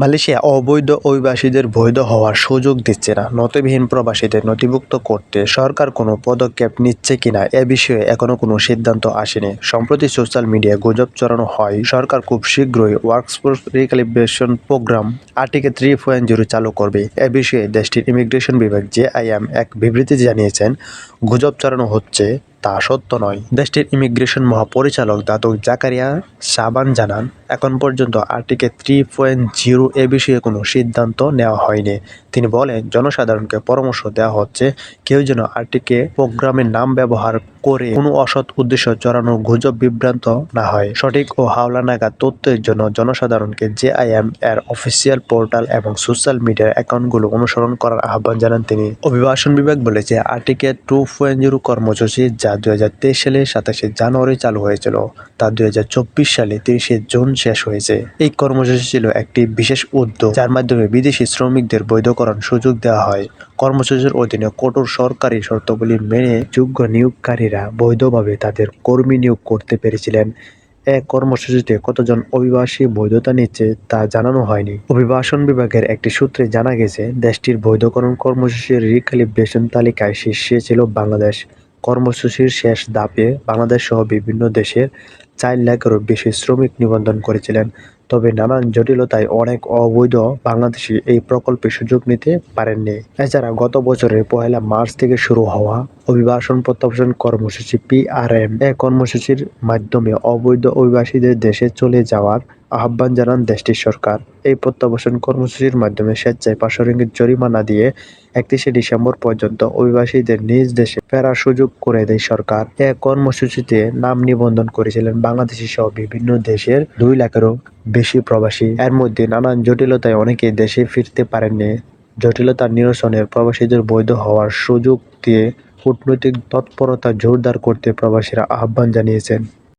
Malaysia অবৈধ অভিবাসীদের বৈধ হওয়ার সুযোগ দিচ্ছে না। নথিবিহীন প্রবাসীদের নথিভুক্ত করতে সরকার কোনো পদক্ষেপ নিচ্ছে কিনা এ বিষয়ে এখনও কোনো সিদ্ধান্ত আসেনি। সম্প্রতি সোশ্যাল মিডিয়ায় গুজব চড়ানো হয়, সরকার খুব শীঘ্রই workforce recalibration programme RTK three point zero চালু করবে। এ বিষয়ে দেশটির ইমিগ্রেশন বিভাগ জেআইএম এক বিবৃতি জানিয়েছেন, গুজব চড়ানো হচ্ছে তা সত্য নয়। দেশটির ইমিগ্রেশন মহাপরিচালক দাদু জাকারিয়া সাবান জানান, এখন পর্যন্ত আর্টিকে থ্রি পয়েন্ট জিরো এ বিষয়ে কোনো সিদ্ধান্ত নেওয়া হয়নি। তিনি বলেন, জনসাধারণকে পরামর্শ দেওয়া হচ্ছে, কেউ যেন আর্টিকে প্রোগ্রামের নাম ব্যবহার করে কোনো অসৎ উদ্দেশ্য চড়ানো গুজব বিভ্রান্ত না হয়। সঠিক ও হাওলা নাগাদ তথ্যের জন্য জনসাধারণকে জেআইএম এর অফিসিয়াল পোর্টাল এবং সোশ্যাল মিডিয়ার অ্যাকাউন্টগুলো অনুসরণ করার আহ্বান জানান তিনি। অভিবাসন বিভাগ বলেছে আর্টিকে টু পয়েন্ট জিরো কর্মসূচি যা দুই হাজার তেইশ সালে সাতাশে জানুয়ারি চালু হয়েছিল, তা দুই হাজার চব্বিশ সালে তিরিশে জুন শেষ হয়েছে। এই কর্মসূচি ছিল একটি বিশেষ উদ্যোগ, যার মাধ্যমে বিদেশি শ্রমিকদের বৈধকরণ সুযোগ দেওয়া হয়। কর্মসূচির অধীনে কঠোর সরকারি শর্তাবলী মেনে যোগ্য নিয়োগকারীরা বৈধভাবে তাদের কর্মী নিয়োগ করতে পেরেছিলেন। এ কর্মসূচিতে কতজন অভিবাসী বৈধতা নিচ্ছে তা জানানো হয়নি। অভিবাসন বিভাগের একটি সূত্রে জানা গেছে, দেশটির বৈধকরণ কর্মসূচির রিক্যালিব্রেশন তালিকায় শীর্ষে ছিল বাংলাদেশ। কর্মসূচির শেষ ধাপে বাংলাদেশ সহ বিভিন্ন দেশের চার লাখেরও বেশি শ্রমিক নিবন্ধন করেছিলেন। তবে নানান জটিলতায় অনেক অবৈধ বাংলাদেশি এই প্রকল্পে সুযোগ নিতে পারেননি। এছাড়া গত বছরের পয়লা মার্চ থেকে শুরু হওয়া অভিবাসন প্রত্যাবাসন কর্মসূচি পিআরএম এ কর্মসূচির মাধ্যমে অবৈধ অভিবাসীদের দেশে চলে যাওয়ার আহ্বান জানান দেশটির সরকার। এই প্রত্যাবাসন কর্মসূচির মাধ্যমে স্বেচ্ছায় পাঁচশো রিঙ্গিত জরিমানা দিয়ে একত্রিশে ডিসেম্বর পর্যন্ত অভিবাসীদের নিজ দেশে ফেরার সুযোগ করে দেয় সরকার। এ কর্মসূচিতে নাম নিবন্ধন করেছিলেন বাংলাদেশি সহ বিভিন্ন দেশের দুই লাখেরও বেশি প্রবাসী। এর মধ্যে নানান জটিলতায় অনেকে দেশে ফিরতে পারেননি। জটিলতা নিরসনে প্রবাসীদের বৈধ হওয়ার সুযোগ দিয়ে কূটনৈতিক তৎপরতা জোরদার করতে প্রবাসীরা আহ্বান জানিয়েছেন।